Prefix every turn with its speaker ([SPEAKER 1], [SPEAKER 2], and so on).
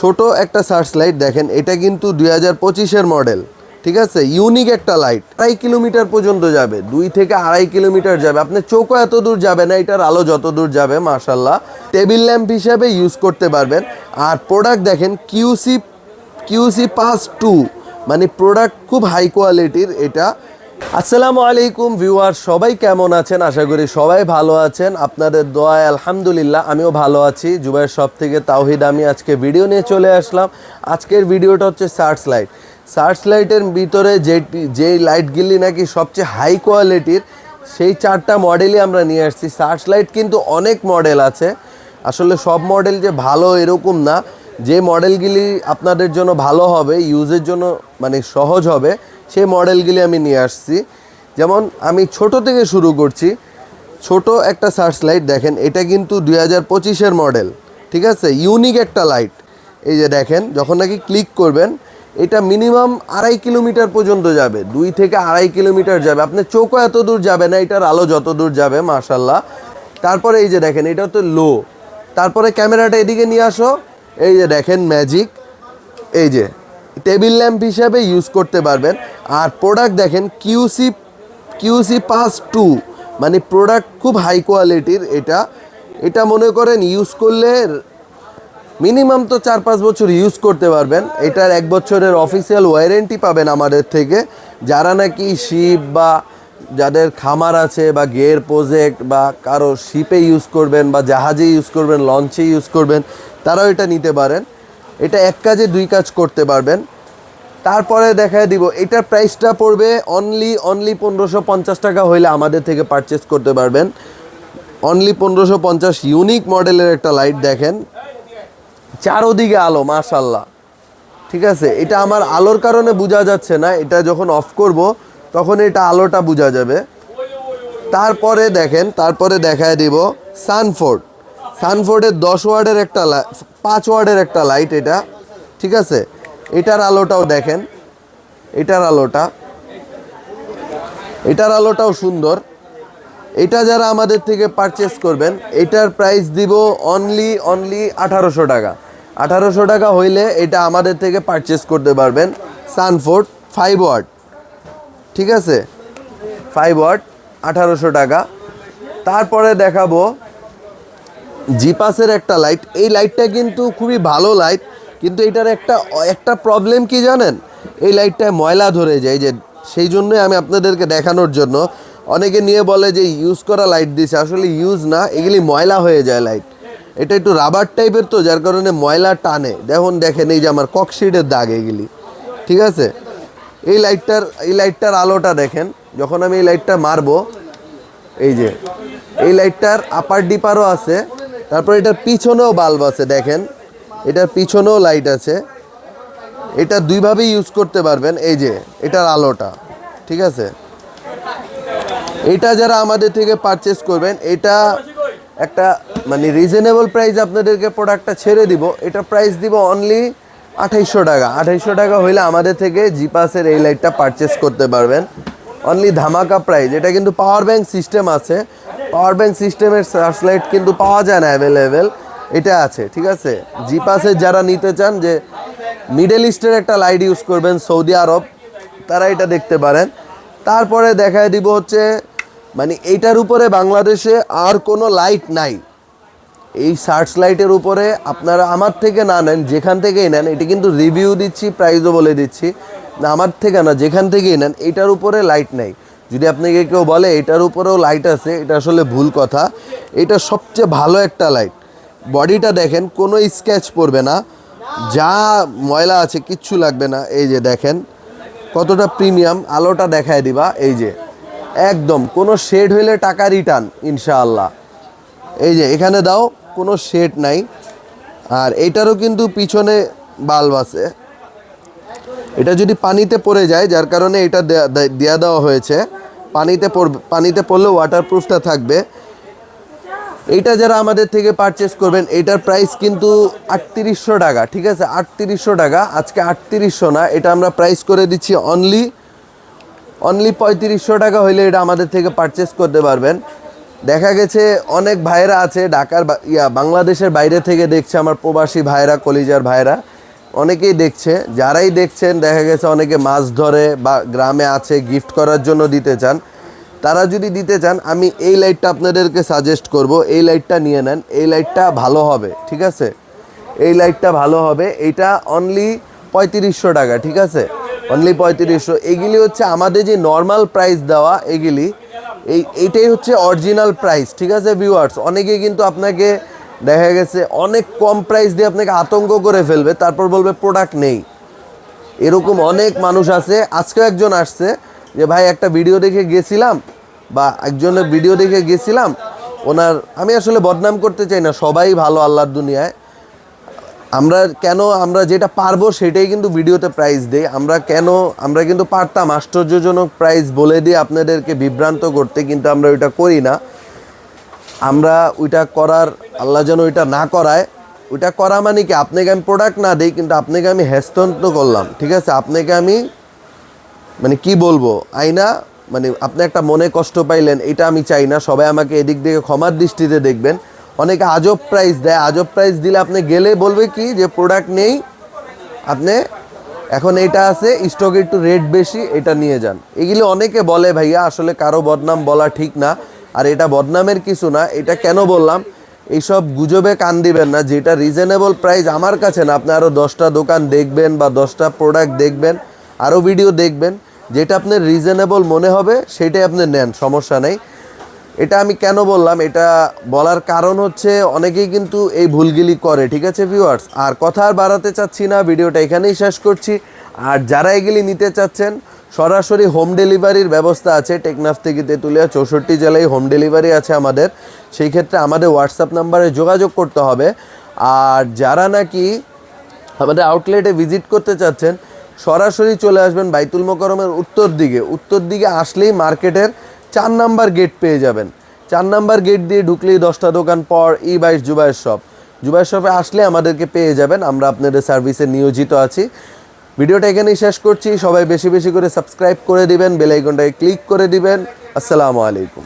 [SPEAKER 1] ছোট একটা search light দেখেন, এটা কিন্তু দুই হাজার পঁচিশের মডেল, ঠিক আছে? ইউনিক একটা লাইট, আড়াই কিলোমিটার পর্যন্ত যাবে, দুই থেকে আড়াই কিলোমিটার যাবে। আপনার চোখও এত দূর যাবে না, এটার আলো যত দূর যাবে মাশাল্লাহ টেবিল ল্যাম্প হিসাবে ইউজ করতে পারবেন। আর প্রোডাক্ট দেখেন কিউসি কিউসি পাস টু মানে প্রোডাক্ট খুব হাই কোয়ালিটির এটা আসসালামু আলাইকুম ভিউয়ার, সবাই কেমন আছেন? আশা করি সবাই ভালো আছেন। আপনাদের দোয়ায় আলহামদুলিল্লাহ, আমিও ভালো আছি। জুবাইয়ের সব থেকে তাওহিদ, আমি আজকে ভিডিও নিয়ে চলে আসলাম। আজকের ভিডিওটা হচ্ছে সার্চ লাইট। সার্চ লাইটের ভিতরে যে যেই লাইটগুলি নাকি সবচেয়ে হাই কোয়ালিটির সেই চারটা মডেলই আমরা নিয়ে আসছি। সার্চ লাইট কিন্তু অনেক মডেল আছে। আসলে সব মডেল যে ভালো এরকম না। যে মডেলগুলি আপনাদের জন্য ভালো হবে ইউজের জন্য মানে সহজ হবে সেই মডেলগুলি আমি নিয়ে আসছি। যেমন আমি ছোট থেকে শুরু করছি। ছোট একটা সার্চ লাইট দেখেন, এটা কিন্তু দুই হাজার পঁচিশের মডেল, ঠিক আছে? ইউনিক একটা লাইট। এই যে দেখেন, যখন নাকি ক্লিক করবেন, এটা মিনিমাম আড়াই কিলোমিটার পর্যন্ত যাবে, দুই থেকে আড়াই কিলোমিটার যাবে। আপনার চোখও এত দূর যাবে না, এটার আলো যত দূর যাবে মাশাল্লাহ তারপরে এই যে দেখেন, এটা তো লো। তারপরে ক্যামেরাটা এদিকে নিয়ে আসো। এই যে দেখেন, ম্যাজিক। এই যে টেবিল ল্যাম্প হিসাবে ইউজ করতে পারবেন। আর প্রোডাক্ট দেখেন কিউসি কিউসি পাস টু মানে প্রোডাক্ট খুব হাই কোয়ালিটির এটা। এটা মনে করেন ইউজ করলে মিনিমাম তো চার পাঁচ বছর ইউজ করতে পারবেন। এটার এক বছরের অফিসিয়াল ওয়ারেন্টি পাবেন আমাদের থেকে। যারা নাকি শিপ বা যাদের খামার আছে বা গের প্রজেক্ট বা কারও শিপে ইউজ করবেন বা জাহাজে ইউজ করবেন, লঞ্চে ইউজ করবেন, তারাও এটা নিতে পারেন। এটা এক কাজে দুই কাজ করতে পারবেন। তারপরে দেখায় দিব, এটার প্রাইসটা পড়বে অনলি অনলি পনেরোশো পঞ্চাশ টাকা হইলে আমাদের থেকে পারচেস করতে পারবেন। অনলি পনেরোশো পঞ্চাশ ইউনিক মডেলের একটা লাইট দেখেন। চারোদিকে আলো মাশাল্লাহ ঠিক আছে, এটা আমার আলোর কারণে বোঝা যাচ্ছে না, এটা যখন অফ করব, তখন এটা আলোটা বোঝা যাবে। তারপরে দেখেন, তারপরে দেখায় দিব সানফোর্ড সানফোর্ডের দশ ওয়ার্ডের একটা পাঁচ ওয়ার্ডের একটা লাইট এটা, ঠিক আছে? এটার আলোটাও দেখেন, এটার আলোটা, এটার আলোটাও সুন্দর। এটা যারা আমাদের থেকে পারচেস করবেন, এটার প্রাইস দিব অনলি অনলি আঠারোশো টাকা। আঠারোশো টাকা হইলে এটা আমাদের থেকে পারচেস করতে পারবেন সানফোর্ড ফাইভ ওয়াট ঠিক আছে? ফাইভ ওয়াট আঠারোশো টাকা। তারপরে দেখাবো জিপাসের একটা লাইট এই লাইটটা কিন্তু খুবই ভালো লাইট কিন্তু এটার একটা একটা প্রবলেম কি জানেন? এই লাইটটায় ময়লা ধরে যায় যে, সেই জন্যই আমি আপনাদেরকে দেখানোর জন্য। অনেকে নিয়ে বলে যে ইউজ করা লাইট দিছে। আসলে ইউজ না, এগুলি ময়লা হয়ে যায় লাইট এটা একটু রাবার টাইপের তো, যার কারণে ময়লা টানে। দেখুন, দেখেন, এই যে আমার ককশিটের দাগ এগুলি। ঠিক আছে? এই লাইটটার এই লাইটটার আলোটা দেখেন। যখন আমি এই লাইটটা মারবো, এই যে, এই লাইটটার আপার ডিপারও আছে। তারপর এটার পিছনেও বাল্ব আছে, দেখেন। এটার পিছনেও লাইট আছে। এটা দুইভাবেই ইউজ করতে পারবেন, এই যে, এটার আলোটা, ঠিক আছে? এটা যারা আমাদের থেকে পারচেস করবেন, এটা একটা মানে রিজনেবল প্রাইস আপনাদেরকে প্রোডাক্টটা ছেড়ে দিব। এটা প্রাইস দিব অনলি আঠাইশশো টাকা। আঠাইশশো টাকা হইলে আমাদের থেকে জিপাসের এই লাইটটা পারচেস করতে পারবেন। অনলি ধামাকা প্রাইস এটা কিন্তু পাওয়ার ব্যাংক সিস্টেম আছে। পাওয়ার ব্যাংক সিস্টেমের সার্চ লাইট কিন্তু পাওয়া যায় না অ্যাভেলেবেল এটা আছে, ঠিক আছে? জিপাসের যারা নিতে চান যে মিডল ইস্টের একটা লাইট ইউজ করবেন সৌদি আরব তারা এটা দেখতে পারেন। তারপরে দেখায় দিব হচ্ছে মানে এইটার উপরে বাংলাদেশে আর কোনো লাইট নাই। এই সার্চ লাইটের উপরে আপনারা আমার থেকে না নেন, যেখান থেকেই নেন, এটা কিন্তু রিভিউ দিচ্ছি প্রাইজও বলে দিচ্ছি। না, আমার থেকে না, যেখান থেকেই নেন, এটার উপরে লাইট নাই। যদি আপনাকে কেউ বলে, এটার উপরেও লাইট আছে, এটা আসলে ভুল কথা। এটা সবচেয়ে ভালো একটা লাইট বডিটা দেখেন, কোনো স্ক্যাচ পড়বে না। যা ময়লা আছে, কিচ্ছু লাগবে না। এই যে দেখেন, কতটা প্রিমিয়াম আলোটা দেখায় দিবা, এই যে। একদম, কোনো শেড হইলে টাকা রিটার্ন ইনশাআল্লাহ। এই যে, এখানে দাও, কোনো শেড নাই। আর এটারও কিন্তু পিছনে বাল্ব আছে। এটা যদি পানিতে পড়ে যায়, যার কারণে এটা দেয়া দেওয়া হয়েছে। পানিতে পড়বে পানিতে পড়লে ওয়াটারপ্রুফটা থাকবে। এইটা যারা আমাদের থেকে পারচেস করবেন এটার প্রাইস কিন্তু আটত্রিশশো টাকা, ঠিক আছে? আটত্রিশশো টাকা, আজকে আটত্রিশশো না, এটা আমরা প্রাইস করে দিচ্ছি অনলি অনলি পঁয়ত্রিশশো টাকা হইলে এটা আমাদের থেকে পারচেস করতে পারবেন। দেখা গেছে অনেক ভাইরা আছে, ঢাকার ইয়া, বাংলাদেশের বাইরে থেকে দেখছে আমার প্রবাসী ভাইরা কলিজার ভাইরা অনেকেই দেখছে, যারাই দেখছেন, দেখা গেছে অনেকে মাছ ধরে বা গ্রামে আছে গিফট করার জন্য দিতে চান। তারা যদি দিতে চান, আমি এই লাইটটা আপনাদেরকে সাজেস্ট করব। এই লাইটটা নিয়ে নেন, এই লাইটটা ভালো হবে, ঠিক আছে? এই লাইটটা ভালো হবে, এটা অনলি পঁয়ত্রিশশো টাকা, ঠিক আছে? অনলি পঁয়ত্রিশশো। এগুলি হচ্ছে আমাদের যে নর্মাল প্রাইস দেওয়া এগুলি, এই এইটাই হচ্ছে অরিজিনাল প্রাইস ঠিক আছে ভিউয়ার্স অনেকে কিন্তু আপনাকে দেখা গেছে অনেক কম প্রাইস দিয়ে আপনাকে আতঙ্ক করে ফেলবে, তারপর বলবে প্রোডাক্ট নেই। এরকম অনেক মানুষ আছে, আজকেও একজন আসছে যে, ভাই, একটা ভিডিও দেখে গেছিলাম বা একজনের ভিডিও দেখে গেছিলাম, ওনার আমি আসলে বদনাম করতে চাই না, সবাই ভালো আল্লাহর দুনিয়ায়। আমরা কেন, আমরা যেটা পারব সেটাই কিন্তু ভিডিওতে প্রাইস দেই। আমরা কেন, আমরা কিন্তু পারতাম, আশ্চর্যজনক প্রাইস বলে দিয়ে আপনাদেরকে বিভ্রান্ত করতে, কিন্তু আমরা ওইটা করি না। আমরা ওইটা করার, আল্লাহ যেন ওইটা না করায়, ওইটা করা মানে কি? আপনাকে আমি প্রোডাক্ট না দিই, কিন্তু আপনাকে আমি হ্যাস্তন্ত করলাম, ঠিক আছে? আপনাকে আমি মানে কি বলব? আইনা মানে আপনি একটা মনে কষ্ট পাইলেন, এটা আমি চাই না। সবাই আমাকে এদিক থেকে ক্ষমার দৃষ্টিতে দেখবেন। অনেকে আজব প্রাইস দেয়। আজব প্রাইস দিলে আপনি গেলে বলবে কি যে প্রোডাক্ট নেই। আপনি এখন এটা আছে স্টকে একটু রেট বেশি, এটা নিয়ে যান। এগুলো অনেকে বলে, ভাইয়া, আসলে কারও বদনাম বলা ঠিক না। আর এটা বদনামের কিছু না, এটা কেন বললাম? এইসব গুজবে কান দিবেন না, যেটা রিজনেবল প্রাইস আমার কাছে না, আপনি আরও দশটা দোকান দেখবেন বা দশটা প্রোডাক্ট দেখবেন আরও ভিডিও দেখবেন, যেটা আপনার রিজনেবল মনে হবে, সেটাই আপনি নেন, সমস্যা নেই। এটা আমি কেন বললাম? এটা বলার কারণ হচ্ছে অনেকেই কিন্তু এই ভুলগুলি করে, ঠিক আছে ভিউয়ার্স আর কথা আর বাড়াতে চাচ্ছি না, ভিডিওটা এখানেই শেষ করছি। আর যারা এগুলি নিতে চাচ্ছেন সরাসরি হোম ডেলিভারির ব্যবস্থা আছে টেকনাফ থেকে তেঁতুলিয়া, চৌষট্টি জেলায় হোম ডেলিভারি আছে আমাদের। সেই ক্ষেত্রে আমাদের হোয়াটসঅ্যাপ নাম্বারে যোগাযোগ করতে হবে। আর যারা নাকি আমাদের আউটলেটে ভিজিট করতে চাচ্ছেন, সরাসরি চলে আসবেন বাইতুল মোকরমের উত্তর দিকে। উত্তর দিকে আসলেই মার্কেটের চার নাম্বার গেট পেয়ে যাবেন। চার নাম্বার গেট দিয়ে ঢুকলেই দশটা দোকান পর ই বাইশ জুবাইয়ের শপ জুবাইয়ের শপে আসলে আমাদেরকে পেয়ে যাবেন। আমরা আপনাদের সার্ভিসে নিয়োজিত আছি। ভিডিওটা এখানেই শেষ করছি। সবাই বেশি বেশি করে সাবস্ক্রাইব করে দিবেন বেলাইকনটাকে ক্লিক করে দিবেন। আসসালামু আলাইকুম।